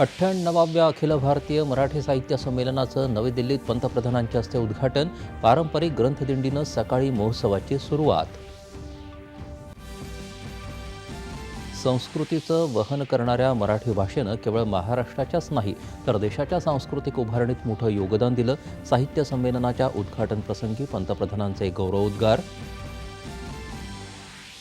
अठ्ठ्याण्णवाव्या अखिल भारतीय मराठी साहित्य संमेलनाचं नवी दिल्लीत पंतप्रधानांच्या हस्ते उद्घाटन पारंपरिक ग्रंथदिंडीनं सकाळी महोत्सवाची सुरुवात. संस्कृतीचं वहन करणाऱ्या मराठी भाषेनं केवळ महाराष्ट्राच्याच नाही तर देशाच्या सांस्कृतिक उभारणीत मोठं योगदान दिलं. साहित्य संमेलनाच्या उद्घाटनप्रसंगी पंतप्रधानांचे गौरवोद्गार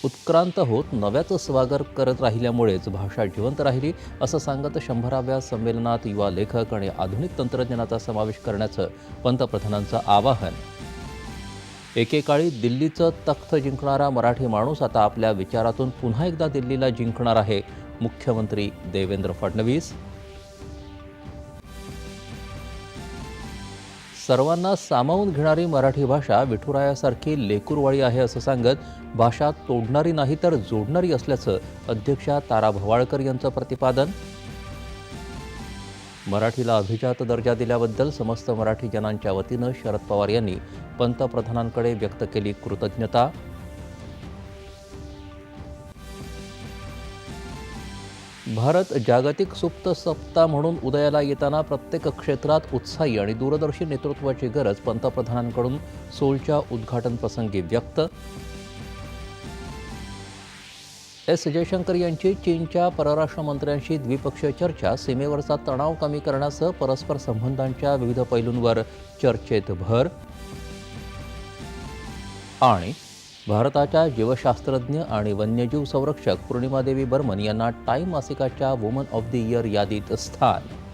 उत्क्रांत होत नव्याचं स्वागत करत राहिल्यामुळेच भाषा जिवंत राहिली असं सांगत शंभराव्या संमेलनात युवा लेखक आणि आधुनिक तंत्रज्ञानाचा समावेश करण्याचं पंतप्रधानांचं आवाहन. एकेकाळी दिल्लीचं तख्त जिंकणारा मराठी माणूस आता आपल्या विचारातून पुन्हा एकदा दिल्लीला जिंकणार आहे मुख्यमंत्री देवेंद्र फडणवीस. सर्वांना सामावून घेणारी मराठी भाषा विठुरायासारखी लेकूरवाळी आहे असं सांगत भाषा तोडणारी नाही तर जोडणारी असल्याचं अध्यक्षा तारा भवाळकर यांचं प्रतिपादन. मराठीला अभिजात दर्जा दिल्याबद्दल समस्त मराठी जनांच्या वतीनं शरद पवार यांनी पंतप्रधानांकडे व्यक्त केली कृतज्ञता. भारत जागतिक सुप्त सप्ताह म्हणून उदयाला येताना प्रत्येक क्षेत्रात उत्साही आणि दूरदर्शी नेतृत्वाची गरज पंतप्रधानांकडून सोलच्या उद्घाटन प्रसंगी व्यक्त. एस. जयशंकर यांची चीनच्या परराष्ट्र मंत्र्यांशी द्विपक्षीय चर्चा सीमेवरचा तणाव कमी करण्यासह परस्पर संबंधांच्या विविध पैलूंवर चर्चेत भर. आणि भारताच्या जीवशास्त्रज्ञ आणि वन्यजीव संरक्षक पूर्णिमादेवी बर्मन यांना टाईम मासिकाच्या वुमन ऑफ द इयर यादीत स्थान.